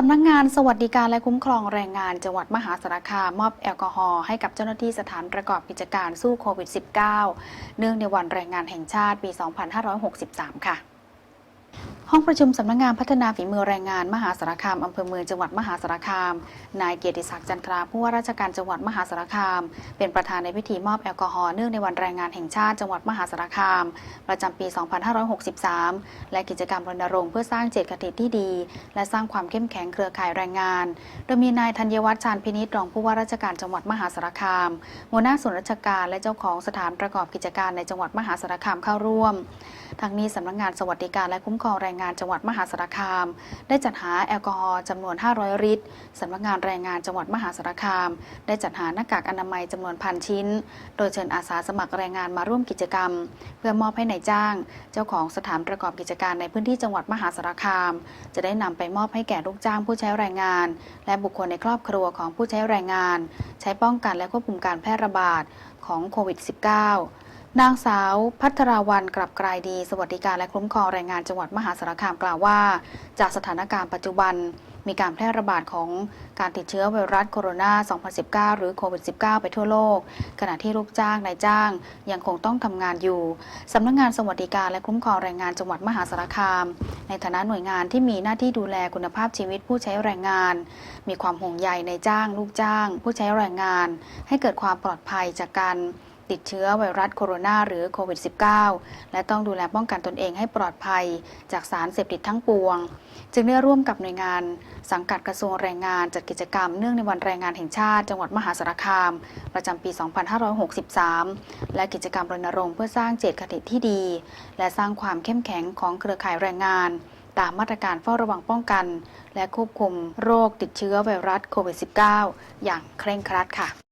สำนักงานสวัสดิการและคุ้มครองแรงงานจังหวัดมหาสารคามมอบแอลกอฮอล์ให้กับเจ้าหน้าที่สถานประกอบกิจการสู้โควิด -19 เนื่องในวันแรงงานแห่งชาติปี 2563 ค่ะ ห้องประชุมสำนักงานพัฒนาฝีมือแรงงาน มหาสารคามอำเภอเมืองจังหวัดมหาสารคาม นายเกียรติศักดิ์จันทราผู้ว่าราชการจังหวัดมหาสารคาม เป็นประธานในพิธีมอบแอลกอฮอล์เนื่องในวันแรงงานแห่งชาติจังหวัดมหาสารคาม ประจำปี 2563 และกิจกรรมรณรงค์เพื่อสร้างเจตคติที่ดี และสร้างความเข้มแข็งเครือข่ายแรงงาน โดยมีนายธัญวัฒน์ชาญพินิจรองผู้ว่าราชการจังหวัดมหาสารคามหัวหน้าส่วนราชการและเจ้าของสถานประกอบกิจการในจังหวัดมหาสารคามเข้าร่วม ทั้งนี้สำนักงานสวัสดิการและคุ้มครองแรงงานจังหวัดมหาสารคาม ได้จัดหาแอลกอฮอล์จำนวน 500 ลิตรสำนักงานแรงงานจังหวัดมหาสารคาม ได้จัดหาหน้ากากอนามัยจำนวนพันชิ้น โดยเชิญอาสาสมัครแรงงานมาร่วมกิจกรรม เพื่อมอบให้ในายจ้าง เจ้าของสถานประกอบกิจการในพื้นที่จังหวัดมหาสารคาม จะได้นำไปมอบให้แก่ลูกจ้างผู้ใช้แรงงาน และบุคคลในครอบครัวของผู้ใช้แรงงาน ใช้ป้องกันและควบคุมการแพร่ระบาดของโควิด -19 นางสาวพัทราวันกลับกลายดี สวัสดิการและคุ้มครองแรงงานจังหวัดมหาสารคามกล่าวว่า จากสถานการณ์ปัจจุบันมีการแพร่ระบาดของการติดเชื้อไวรัสโคโรนา 2019 หรือโควิด -19 ไปทั่วโลก ขณะที่ลูกจ้างนายจ้าง ยังคงต้องทำงานอยู่ สำนักงานสวัสดิการและคุ้มครองแรงงานจังหวัดมหาสารคาม ในฐานะหน่วยงานที่มีหน้าที่ดูแลคุณภาพชีวิตผู้ใช้แรงงาน มีความห่วงใยในจ้าง ลูกจ้าง ผู้ใช้แรงงาน ให้เกิดความปลอดภัยจากการ ติดเชื้อไวรัสโคโรนาหรือโควิด -19 และต้องดูแลป้องกันตนเองให้ปลอดภัยจากสารเสพติดทั้งปวง จึงได้ร่วมกับหน่วยงาน สังกัดกระทรวงแรงงานจัดกิจกรรมเนื่องในวันแรงงานแห่งชาติ จังหวัดมหาสารคาม ประจำปี 2563 และกิจกรรมรณรงค์เพื่อสร้างเจตคติที่ดี และสร้างความเข้มแข็งของเครือข่ายแรงงานตามมาตรการเฝ้าระวังป้องกัน และควบคุมโรคติดเชื้อไวรัสโควิด -19 อย่างเคร่งครัดค่ะ